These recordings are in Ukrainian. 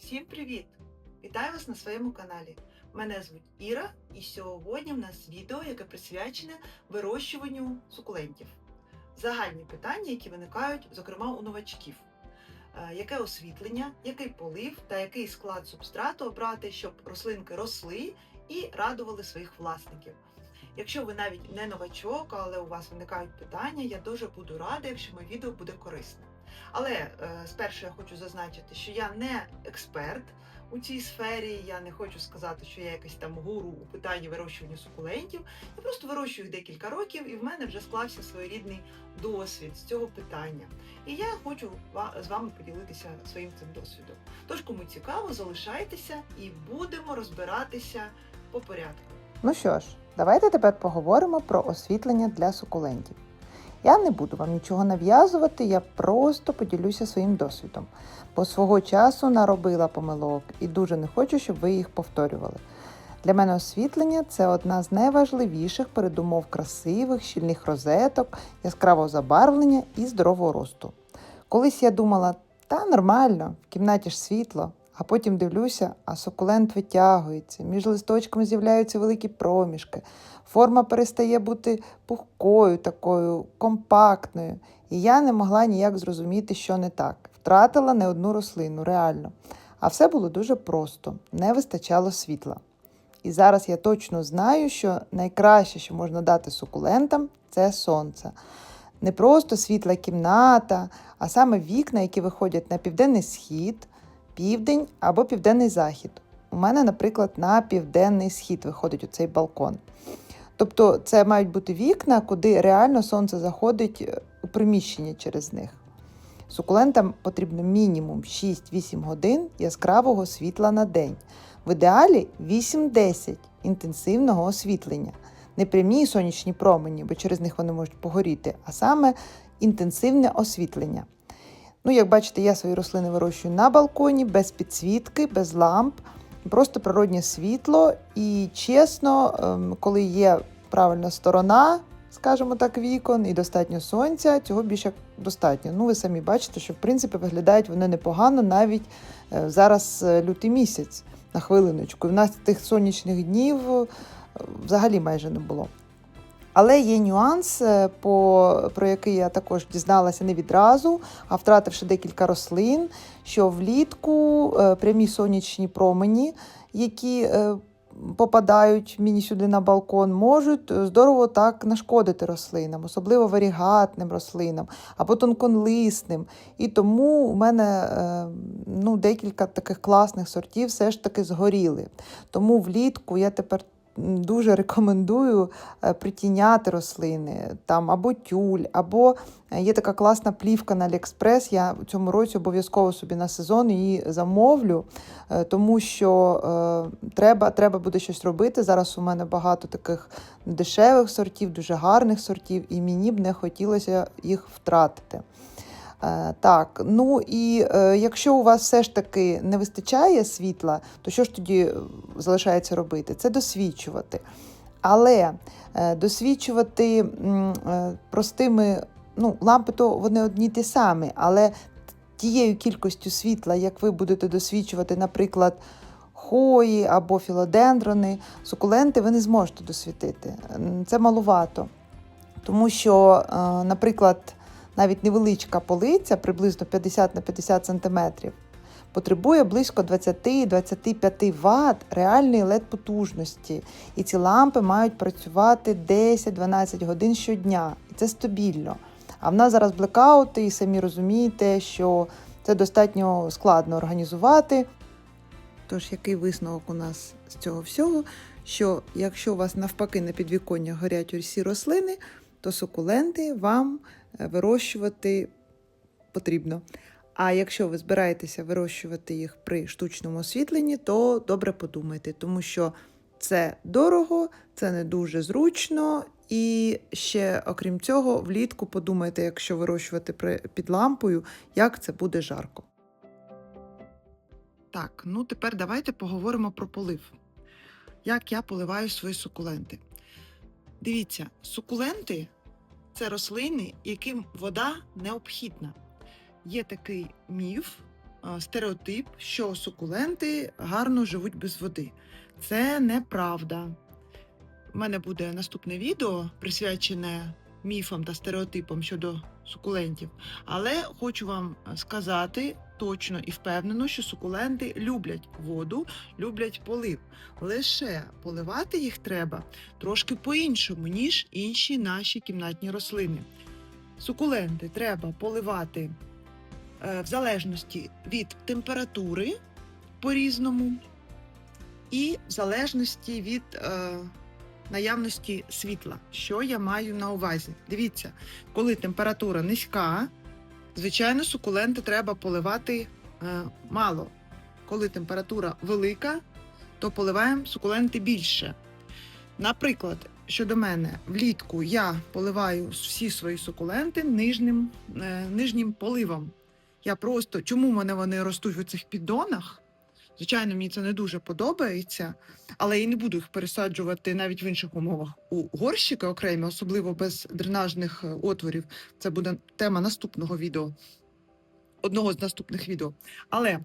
Всім привіт! Вітаю вас на своєму каналі. Мене звуть Іра, і сьогодні в нас відео, яке присвячене вирощуванню сукулентів. Загальні питання, які виникають, зокрема у новачків. Е, Яке освітлення, який полив та який склад субстрату обрати, щоб рослинки росли і радували своїх власників. Якщо ви навіть не новачок, але у вас виникають питання, я дуже буду рада, якщо моє відео буде корисне. Але е, спершу я хочу зазначити, що я не експерт у цій сфері. Я не хочу сказати, що я якась там гуру у питанні вирощування сукулентів. Я просто вирощую їх декілька років, і в мене вже склався своєрідний досвід з цього питання. І я хочу з вами поділитися своїм цим досвідом. Тож, кому цікаво, залишайтеся і будемо розбиратися по порядку. Ну що ж, давайте тепер поговоримо про освітлення для сукулентів. Я не буду вам нічого нав'язувати, я просто поділюся своїм досвідом, бо свого часу наробила помилок і дуже не хочу, щоб ви їх повторювали. Для мене освітлення це одна з найважливіших передумов красивих, щільних розеток, яскравого забарвлення і здорового росту. Колись я думала, та нормально, в кімнаті ж світло, а потім дивлюся, а сукулент витягується, між листочками з'являються великі проміжки, форма перестає бути пухкою, такою компактною. І я не могла ніяк зрозуміти, що не так. Втратила не одну рослину, реально. А все було дуже просто, не вистачало світла. І зараз я точно знаю, що найкраще, що можна дати сукулентам, це сонце. Не просто світла кімната, а саме вікна, які виходять на південний схід, південь або південний захід. У мене, наприклад, на південний схід виходить оцей балкон. Тобто це мають бути вікна, куди реально сонце заходить е, у приміщення через них. Сукулентам потрібно мінімум 6-8 годин яскравого світла на день. В ідеалі 8-10 інтенсивного освітлення. Не прямі сонячні промені, бо через них вони можуть погоріти, а саме інтенсивне освітлення. Ну, як бачите, я свої рослини вирощую на балконі, без підсвітки, без ламп, просто природнє світло. І чесно, ем, коли є правильна сторона, скажімо так, вікон і достатньо сонця, цього більше достатньо. Ну, ви самі бачите, що в принципі виглядають вони непогано навіть е, зараз е, лютий місяць на хвилиночку. І в нас тих сонячних днів е, взагалі майже не було. Але є нюанс, е, по, про який я також дізналася не відразу, а втративши декілька рослин, що влітку е, прямі сонячні промені, які е, попадають мені сюди на балкон, можуть здорово так нашкодити рослинам, особливо варігатним рослинам або тонколисним. І тому у мене ну, декілька таких класних сортів все ж таки згоріли. Тому влітку я тепер дуже рекомендую е, притіняти рослини, там або тюль, або е, є така класна плівка на Аліекспрес. Я в цьому році обов'язково собі на сезон її замовлю, е, тому що треба, треба буде щось робити. Зараз у мене багато таких дешевих сортів, дуже гарних сортів, і мені б не хотілося їх втратити. Е, Так, ну і е, якщо у вас все ж таки не вистачає світла, то що ж тоді е, залишається робити? Це досвідчувати. Але досвідчувати простими, ну, лампи то вони одні ті самі, але тією кількістю світла, як ви будете досвідчувати, наприклад, хої або філодендрони, сукуленти, ви не зможете досвітити. Це малувато. Тому що, наприклад, навіть невеличка полиця, приблизно 50 на 50 см, потребує близько 20-25 Вт реальної led потужності. І ці лампи мають працювати 10-12 годин щодня. І це стабільно. А в нас зараз блекаути, і самі розумієте, що це достатньо складно організувати. Тож, який висновок у нас з цього всього? Що якщо у вас навпаки на підвіконня горять усі рослини, то сукуленти вам вирощувати потрібно. А якщо ви збираєтеся вирощувати їх при штучному освітленні, то добре подумайте, тому що це дорого, це не дуже зручно. І ще, окрім цього, влітку подумайте, якщо вирощувати під лампою, як це буде жарко. Так, ну тепер давайте поговоримо про полив. Як я поливаю свої сукуленти. Дивіться, сукуленти це рослини, яким вода необхідна. Є такий міф, стереотип, що сукуленти гарно живуть без води. Це неправда. У мене буде наступне відео, присвячене міфам та стереотипам щодо сукулентів. Але хочу вам сказати точно і впевнено, що сукуленти люблять воду, люблять полив. Лише поливати їх треба трошки по-іншому, ніж інші наші кімнатні рослини. Сукуленти треба поливати е, в залежності від температури по-різному і в залежності від е, наявності світла. Що я маю на увазі? Дивіться, коли температура низька, звичайно, сукуленти треба поливати е, мало. Коли температура велика, то поливаємо сукуленти більше. Наприклад, щодо мене, влітку я поливаю всі свої сукуленти нижнім, е, нижнім поливом. Я просто чому мене вони ростуть у цих піддонах? Звичайно, мені це не дуже подобається, але я не буду їх пересаджувати навіть в інших умовах у горщики окремі, особливо без дренажних е, отворів. Це буде тема наступного відео, одного з наступних відео. Але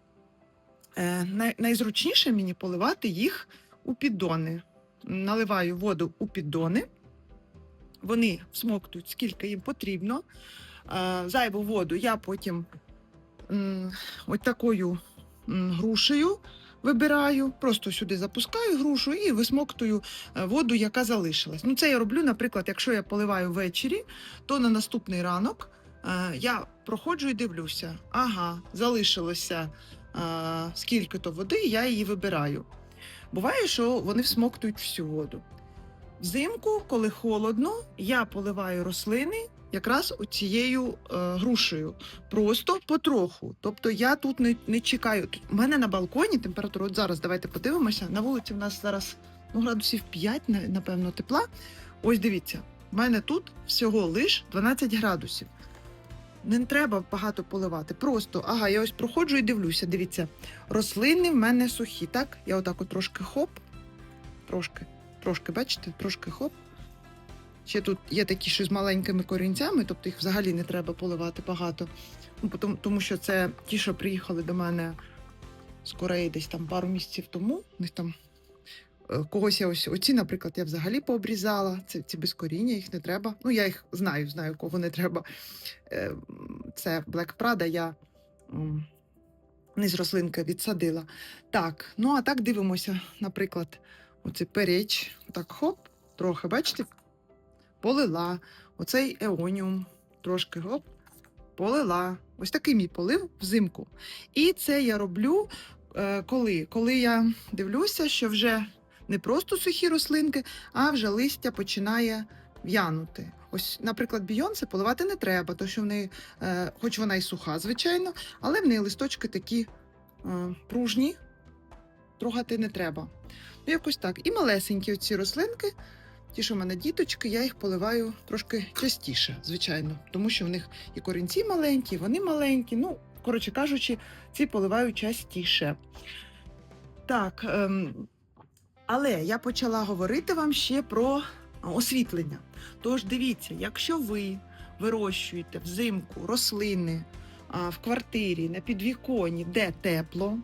е, найзручніше мені поливати їх у піддони. Наливаю воду у піддони, вони всмоктують скільки їм потрібно. Е, зайву воду я потім м, ось такою грушею вибираю, просто сюди запускаю грушу і висмоктую е, воду, яка залишилась. Ну, це я роблю, наприклад, якщо я поливаю ввечері, то на наступний ранок е, я проходжу і дивлюся, ага, залишилося е, скільки-то води, я її вибираю. Буває, що вони всмоктують всю воду. Взимку, коли холодно, я поливаю рослини якраз цією е, грушею. Просто потроху. Тобто я тут не, не чекаю. У мене на балконі температура, от зараз давайте подивимося. На вулиці в нас зараз ну, градусів 5, напевно, тепла. Ось дивіться, в мене тут всього лиш 12 градусів. Не треба багато поливати. Просто, ага, я ось проходжу і дивлюся. Дивіться, рослини в мене сухі, так? Я отак от трошки хоп, трошки, трошки, бачите, трошки хоп. Ще тут є такі, що з маленькими корінцями, тобто їх взагалі не треба поливати багато. Ну, тому, що це ті, що приїхали до мене з Кореї десь там пару місяців тому. Них там е, когось я ось оці, наприклад, я взагалі пообрізала. Це ці без коріння, їх не треба. Ну, я їх знаю, знаю, кого не треба. Е, Це Black Prada, я не з рослинки відсадила. Так, ну а так дивимося, наприклад, оцей переч, так хоп, трохи, бачите, полила. Оцей еоніум, трошки гоп, полила. Ось такий мій полив взимку. І це я роблю е, коли? Коли я дивлюся, що вже не просто сухі рослинки, а вже листя починає в'янути. Ось, наприклад, бійонце поливати не треба, тому що в неї, е, хоч вона і суха, звичайно, але в неї листочки такі е, пружні, трогати не треба. Ну, якось так. І малесенькі оці рослинки, ті, що в мене діточки, я їх поливаю трошки частіше, звичайно, тому що в них і корінці маленькі, вони маленькі. Ну, коротше кажучи, ці поливаю частіше. Так, ем, але я почала говорити вам ще про освітлення. Тож дивіться, якщо ви вирощуєте взимку рослини а, в квартирі на підвіконні, де тепло,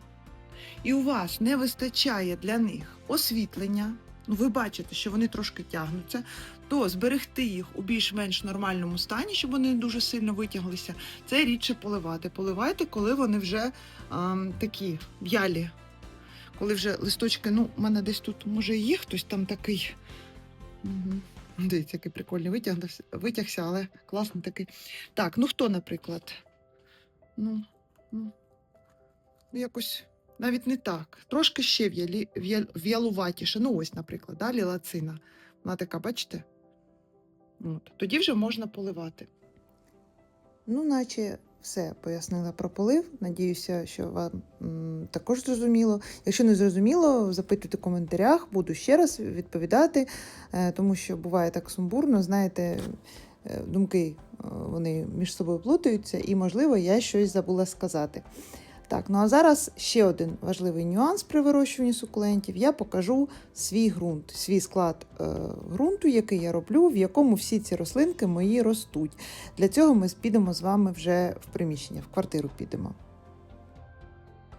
і у вас не вистачає для них освітлення, ну ви бачите, що вони трошки тягнуться, то зберегти їх у більш-менш нормальному стані, щоб вони не дуже сильно витяглися, це рідше поливати. Поливайте, коли вони вже ам, такі в'ялі. Коли вже листочки, ну, у мене десь тут, може, є хтось там такий. Угу. Дивіться, який прикольний витягнувся, витягся, але класний такий. Так, ну хто, наприклад? Ну, ну, ну якось навіть не так. Трошки ще в'ялуватіше. Ну, ось, наприклад, да, лілацина. Вона така, бачите? От. Тоді вже можна поливати. Ну, наче все пояснила про полив. Надіюся, що вам також зрозуміло. Якщо не зрозуміло, запитуйте в коментарях, буду ще раз відповідати, е, тому що буває так сумбурно, знаєте, е, думки е, вони між собою плутаються, і, можливо, я щось забула сказати. Так, ну а зараз ще один важливий нюанс при вирощуванні сукулентів. Я покажу свій ґрунт, свій склад е, ґрунту, який я роблю, в якому всі ці рослинки мої ростуть. Для цього ми підемо з вами вже в приміщення, в квартиру підемо.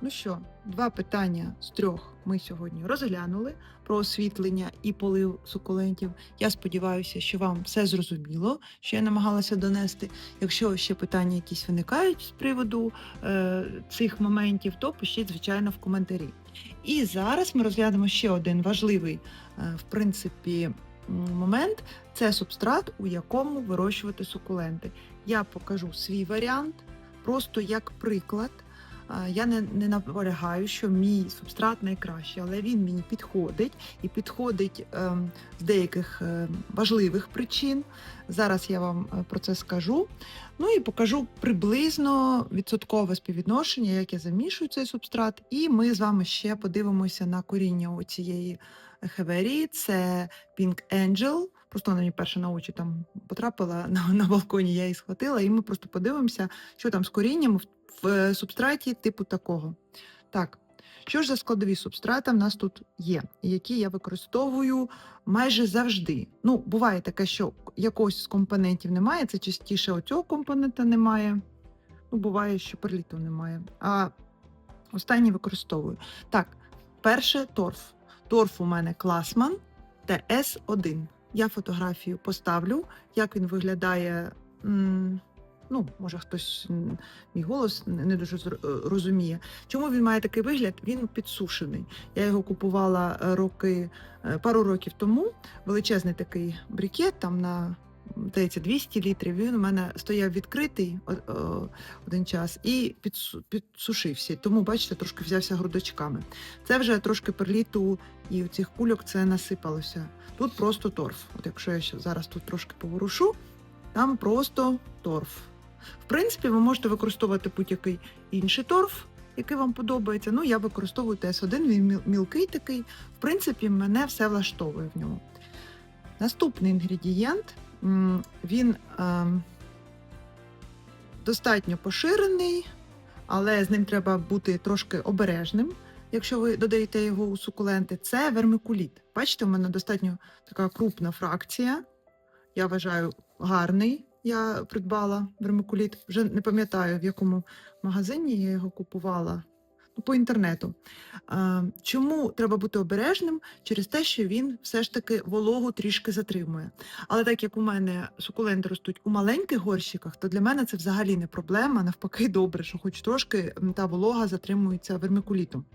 ну що, два питання з трьох ми сьогодні розглянули про освітлення і полив сукулентів. Я сподіваюся, що вам все зрозуміло, що я намагалася донести. Якщо ще питання якісь виникають з приводу е, цих моментів, то пишіть, звичайно, в коментарі. І зараз ми розглянемо ще один важливий, е, в принципі, момент це субстрат, у якому вирощувати сукуленти. Я покажу свій варіант, просто як приклад. Я не, не наполягаю, що мій субстрат найкращий, але він мені підходить і підходить ем, з деяких ем, важливих причин. Зараз я вам е, про це скажу. Ну і покажу приблизно відсоткове співвідношення, як я замішую цей субстрат. І ми з вами ще подивимося на коріння у цієї хеверії. Це Pink Angel. Просто вона мені перше на очі там потрапила на, на балконі, я її схватила, і ми просто подивимося, що там з корінням в, в е, субстраті типу такого. Так, що ж за складові субстрата в нас тут є, які я використовую майже завжди. Ну, буває таке, що якогось з компонентів немає, це частіше оцього компонента немає. Ну, буває, що перліту немає. А останній використовую. Так, перше торф. Торф у мене класман ТС1. Я фотографію поставлю, як він виглядає. Ну, може, хтось мій голос не дуже е, розуміє. Чому він має такий вигляд? Він підсушений. Я його купувала е, роки, е, пару років тому. Величезний такий брикет, там на здається, 200 літрів. Він у мене стояв відкритий один час і підсушився. Тому, бачите, трошки взявся грудочками. Це вже трошки перліту і у цих кульок це насипалося. Тут просто торф. От якщо я зараз тут трошки поворушу, там просто торф. В принципі, ви можете використовувати будь-який інший торф, який вам подобається. Ну, я використовую ТС1, він мілкий такий. В принципі, мене все влаштовує в ньому. Наступний інгредієнт він ем, достатньо поширений, але з ним треба бути трошки обережним. Якщо ви додаєте його у сукуленти, це вермикуліт. Бачите, у мене достатньо така крупна фракція. Я вважаю гарний. Я придбала вермикуліт. Вже не пам'ятаю, в якому магазині я його купувала. По інтернету. Чому треба бути обережним? Через те, що він все ж таки вологу трішки затримує. Але так як у мене сукуленти ростуть у маленьких горщиках, то для мене це взагалі не проблема. Навпаки, добре, що хоч трошки та волога затримується вермикулітом.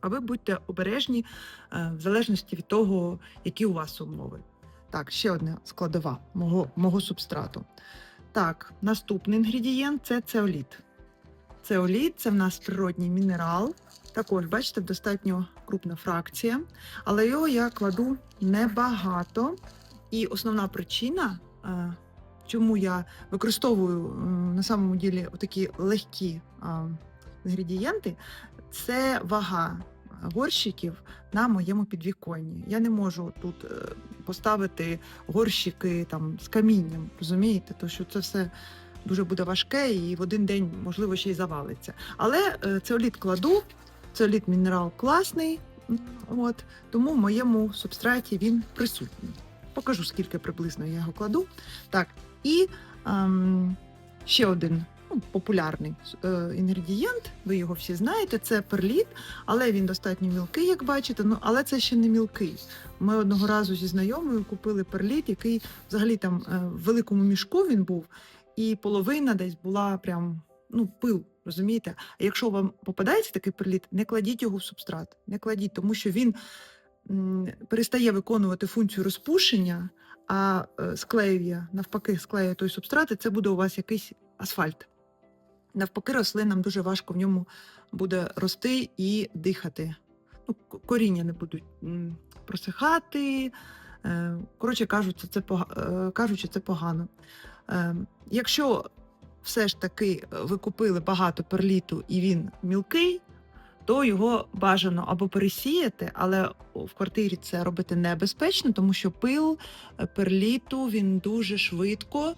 А ви будьте обережні е, в залежності від того, які у вас умови. Так, ще одна складова мого, мого субстрату. Так, наступний інгредієнт це цеоліт. Цеоліт це в нас природній мінерал. Також, бачите, достатньо крупна фракція, але його я кладу небагато. І основна причина, е, чому я використовую на самому ділі такі легкі інгредієнти, це вага горщиків на моєму підвіконні. Я не можу тут е, поставити горщики там з камінням, розумієте? То що це все дуже буде важке і в один день, можливо, ще й завалиться. Але е, цеоліт кладу, цеоліт мінерал класний, от, тому в моєму субстраті він присутній. Покажу, скільки приблизно я його кладу. Так, і ем, ще один ну, популярний е, інгредієнт, ви його всі знаєте, це перліт, але він достатньо мілкий, як бачите. Ну, але це ще не мілкий. Ми одного разу зі знайомою купили перліт, який взагалі там е, в великому мішку він був, і половина десь була прям ну, пил. Розумієте? А якщо вам попадається такий перліт, не кладіть його в субстрат, не кладіть, тому що він перестає виконувати функцію розпушення, а е, склеює, навпаки, склеює той субстрат, і це буде у вас якийсь асфальт. Навпаки, рослинам дуже важко в ньому буде рости і дихати. Ну, коріння не будуть просихати. Е, Коротше е, кажучи, це погано. Е, Якщо все ж таки е, ви купили багато перліту і він мілкий, то його бажано або пересіяти, але в квартирі це робити небезпечно, тому що пил е, перліту він дуже швидко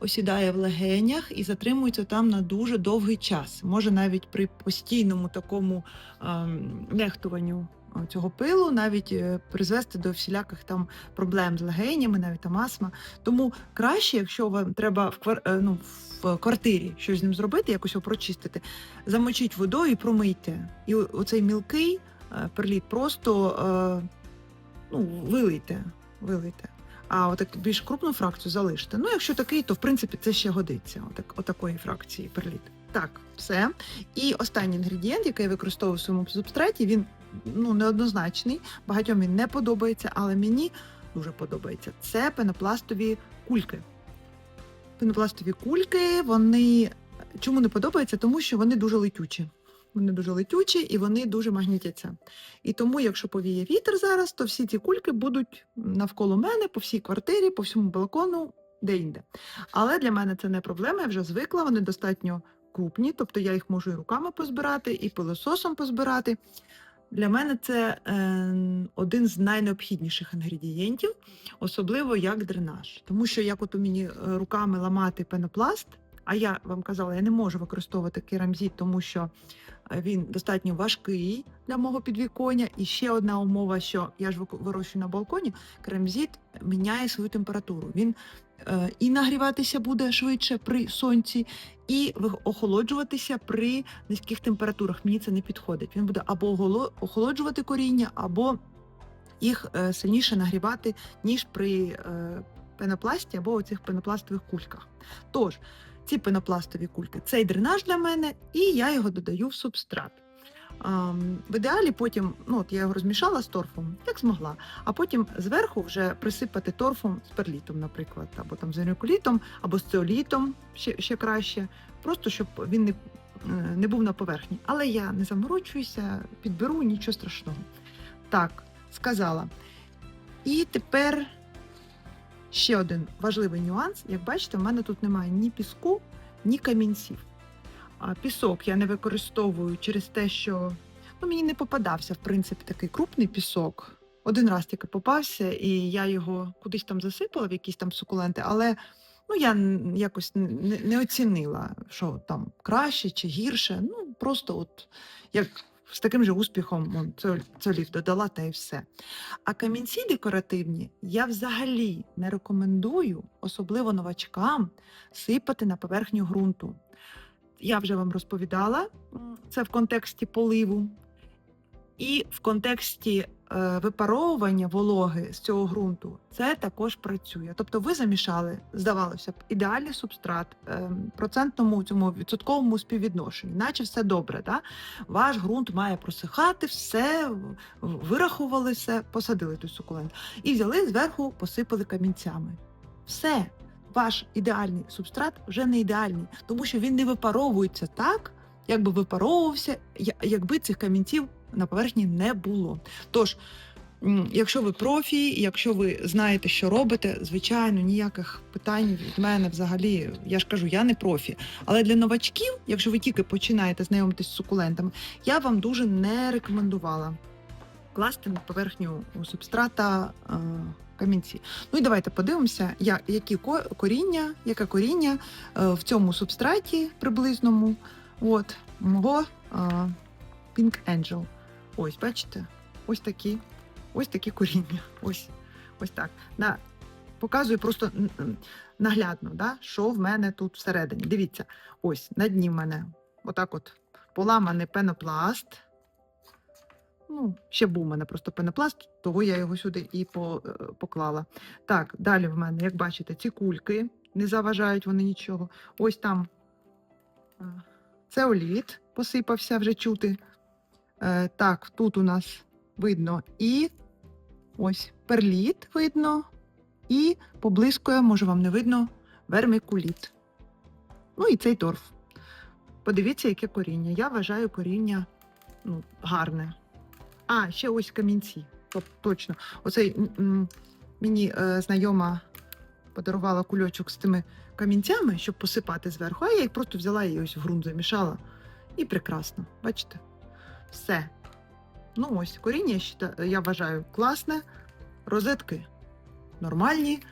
осідає в легенях і затримується там на дуже довгий час. Може навіть при постійному такому ем, нехтуванню цього пилу, навіть е, призвести до всіляких там проблем з легенями, навіть там астма. Тому краще, якщо вам треба в квар... е, ну, в квартирі щось з ним зробити, якось його прочистити, замочіть водою і промийте. І оцей мілкий е, перліт просто е, ну, вилийте. вилийте. А отак більш крупну фракцію залиште. Ну, якщо такий, то в принципі це ще годиться. Отак, отакої фракції перліт. Так, все. І останній інгредієнт, який я використовую в своєму субстраті, він ну, неоднозначний. Багатьом він не подобається, але мені дуже подобається. Це пенопластові кульки. Пенопластові кульки, вони чому не подобаються? Тому що вони дуже летючі. Вони дуже летючі і вони дуже магнітяться. І тому, якщо повіє вітер зараз, то всі ці кульки будуть навколо мене, по всій квартирі, по всьому балкону, де-інде. Але для мене це не проблема, я вже звикла, вони достатньо крупні, тобто я їх можу і руками позбирати, і пилососом позбирати. Для мене це е, один з найнеобхідніших інгредієнтів, особливо як дренаж. Тому що як от у мені е, руками ламати пенопласт, а я вам казала, я не можу використовувати керамзіт, тому що е, він достатньо важкий для мого підвіконня. І ще одна умова, що я ж вирощую на балконі, керамзіт міняє свою температуру. Він е, і нагріватися буде швидше при сонці, і охолоджуватися при низьких температурах. Мені це не підходить. Він буде або охолоджувати коріння, або їх е, сильніше нагрівати, ніж при пенопласті або оцих пенопластових кульках. Тож, ці пенопластові кульки цей дренаж для мене, і я його додаю в субстрат. В ідеалі потім, ну от я його розмішала з торфом, як змогла, а потім зверху вже присипати торфом з перлітом, наприклад, або там з вермикулітом, або з цеолітом, ще, ще краще, просто щоб він не, е, не був на поверхні. Але я не заморочуюся, підберу нічого страшного. Так, сказала. І тепер ще один важливий нюанс. Як бачите, в мене тут немає ні піску, ні камінців. А пісок я не використовую через те, що ну, мені не попадався, в принципі, такий крупний пісок. Один раз тільки попався, і я його кудись там засипала в якісь там сукуленти, але ну, я якось не, оцінила, що там краще чи гірше. Ну, просто от як з таким же успіхом це, це додала та й все. А камінці декоративні я взагалі не рекомендую, особливо новачкам, сипати на поверхню ґрунту. Я вже вам розповідала це в контексті поливу, і в контексті випаровування вологи з цього ґрунту це також працює. Тобто ви замішали, здавалося б, ідеальний субстрат е, процентному цьому відсотковому співвідношенні, наче все добре. Да? Ваш ґрунт має просихати, все в- вирахували все, посадили той сукулент і взяли зверху, посипали камінцями. Все, ваш ідеальний субстрат вже не ідеальний, тому що він не випаровується так, як би випаровувався, якби цих камінців на поверхні не було. Тож, якщо ви профі, якщо ви знаєте, що робите, звичайно, ніяких питань від мене взагалі, я ж кажу, я не профі. Але для новачків, якщо ви тільки починаєте знайомитись з сукулентами, я вам дуже не рекомендувала класти на поверхню субстрата е, камінці. Ну і давайте подивимося, я, які ко- коріння, яке коріння е, в цьому субстраті приблизному от, мого е, Pink Angel. Ось, бачите? Ось такі, ось такі коріння. Ось, ось так. На, показую просто наглядно, да, що в мене тут всередині. Дивіться, ось на дні в мене отак от поламаний пенопласт. Ну, ще був у мене просто пенопласт, того я його сюди і по, е, поклала. Так, далі в мене, як бачите, ці кульки не заважають вони нічого. Ось там е, цеоліт посипався вже чути. Е, Так, тут у нас видно і ось перліт видно, і поблискує, може вам не видно, вермикуліт. Ну і цей торф. Подивіться, яке коріння. Я вважаю коріння ну, гарне. А, ще ось камінці. Тоб- Точно. Оцей м, м, мені е, знайома подарувала кульочок з тими камінцями, щоб посипати зверху, а я їх просто взяла і ось в ґрунт замішала. І прекрасно. Бачите? Все. Ну ось, коріння, я вважаю, класне. Розетки нормальні.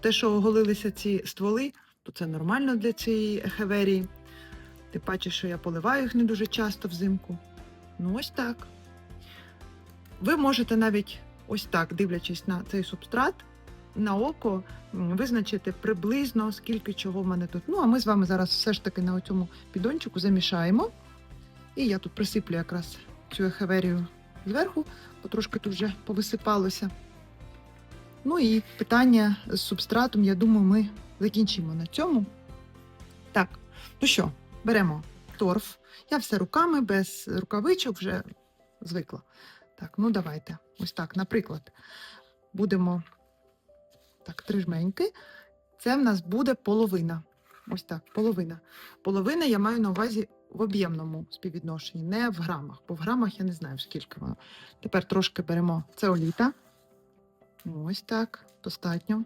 Те, що оголилися ці стволи, то це нормально для цієї ехеверії. Ти бачиш, що я поливаю їх не дуже часто взимку. Ну, ось так. Ви можете навіть ось так, дивлячись на цей субстрат, на око визначити приблизно скільки чого в мене тут. Ну, а ми з вами зараз все ж таки на цьому підончику замішаємо. І я тут присиплю якраз цю ехеверію зверху, бо трошки тут вже повисипалося. Ну і питання з субстратом, я думаю, ми закінчимо на цьому. Так, ну що, беремо торф. Я все руками, без рукавичок вже звикла. Так, ну давайте. Ось так, наприклад, будемо так, три жменьки. Це в нас буде половина. Ось так, половина. Половина я маю на увазі в об'ємному співвідношенні, не в грамах, бо в грамах я не знаю, скільки воно. Тепер трошки беремо цеоліта. Ось так, достатньо.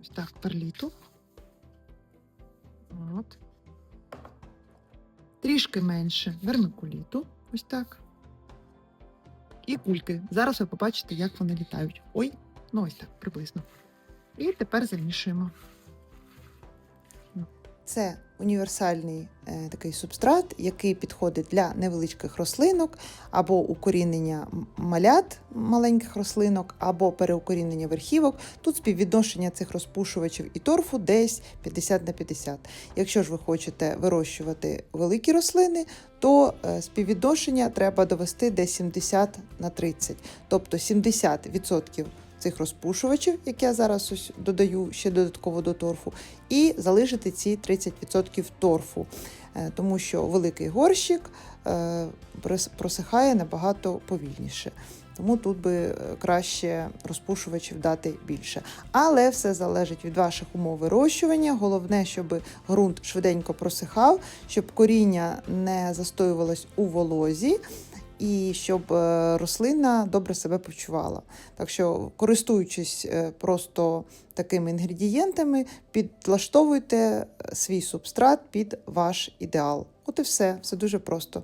Ось так, перліту. От. Трішки менше вермикуліту. Ось так. І кульки. Зараз ви побачите, як вони літають. Ой, ну ось так, приблизно. І тепер замішуємо. Це універсальний е, такий субстрат, який підходить для невеличких рослинок, або укорінення малят маленьких рослинок, або переукорінення верхівок. Тут співвідношення цих розпушувачів і торфу десь 50 на 50. Якщо ж ви хочете вирощувати великі рослини, то е, співвідношення треба довести десь 70 на 30. Тобто 70% цих розпушувачів, які я зараз ось додаю ще додатково до торфу, і залишити ці 30% торфу, Е, тому що великий горщик е, просихає набагато повільніше. Тому тут би е, краще розпушувачів дати більше. Але все залежить від ваших умов вирощування. Головне, щоб ґрунт швиденько просихав, щоб коріння не застоювалось у волозі. І щоб е, рослина добре себе почувала. Так що, користуючись е, просто такими інгредієнтами, підлаштовуйте е, свій субстрат під ваш ідеал. От і все, все дуже просто.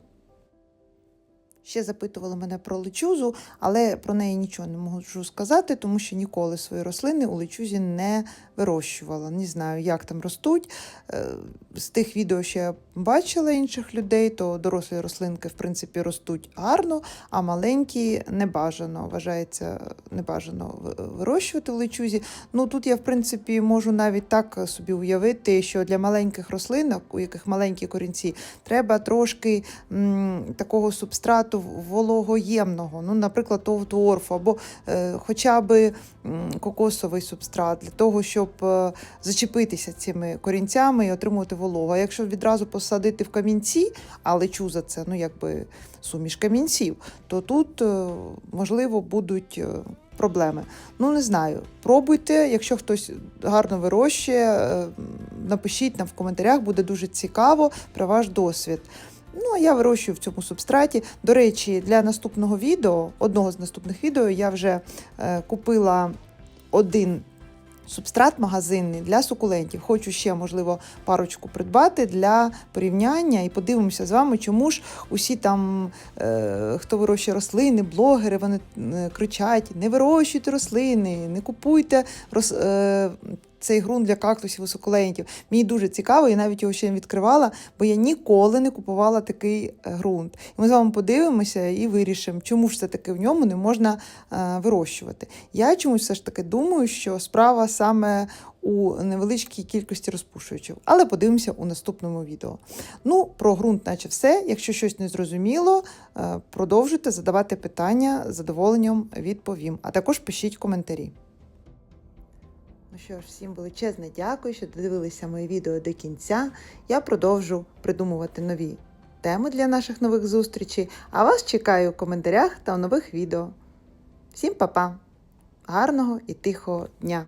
Ще запитували мене про лечузу, але про неї нічого не можу сказати, тому що ніколи свої рослини у лечузі не вирощувала. Не знаю, як там ростуть. Е, З тих відео, що я бачила інших людей, то дорослі рослинки, в принципі, ростуть гарно, а маленькі небажано. Вважається небажано ви- вирощувати в лечузі. Ну тут я, в принципі, можу навіть так собі уявити, що для маленьких рослинок, у яких маленькі корінці, треба трошки м, такого субстрату вологоємного, ну, наприклад, того торфу, або е, хоча б кокосовий субстрат, для того, щоб е, зачепитися цими корінцями і отримувати вологу. А якщо відразу посадити в камінці, а лечуза це ну, якби суміш камінців, то тут, е, можливо, будуть. е, Проблеми. Ну, не знаю. Пробуйте, якщо хтось гарно вирощує, е, напишіть нам в коментарях, буде дуже цікаво про ваш досвід. Ну, а я вирощую в цьому субстраті. До речі, для наступного відео, одного з наступних відео, я вже е, купила один субстрат магазинний для сукулентів. Хочу ще, можливо, парочку придбати для порівняння і подивимося з вами, чому ж усі там, е, хто вирощує рослини, блогери, вони е, кричать: не вирощуйте рослини, не купуйте рос, е, цей ґрунт для кактусів і сукулентів. Мені дуже цікаво, я навіть його ще відкривала, бо я ніколи не купувала такий е, ґрунт. І ми з вами подивимося і вирішимо, чому ж все-таки в ньому не можна е, вирощувати. Я чомусь все ж таки думаю, що справа саме у невеличкій кількості розпушувачів. Але подивимося у наступному відео. Ну, про ґрунт, наче все. Якщо щось не зрозуміло, е, продовжуйте задавати питання, з задоволенням відповім. А також пишіть коментарі. Ну що ж, всім величезне дякую, що додивилися моє відео до кінця. Я продовжу придумувати нові теми для наших нових зустрічей. А вас чекаю в коментарях та у нових відео. Всім па-па! Гарного і тихого дня!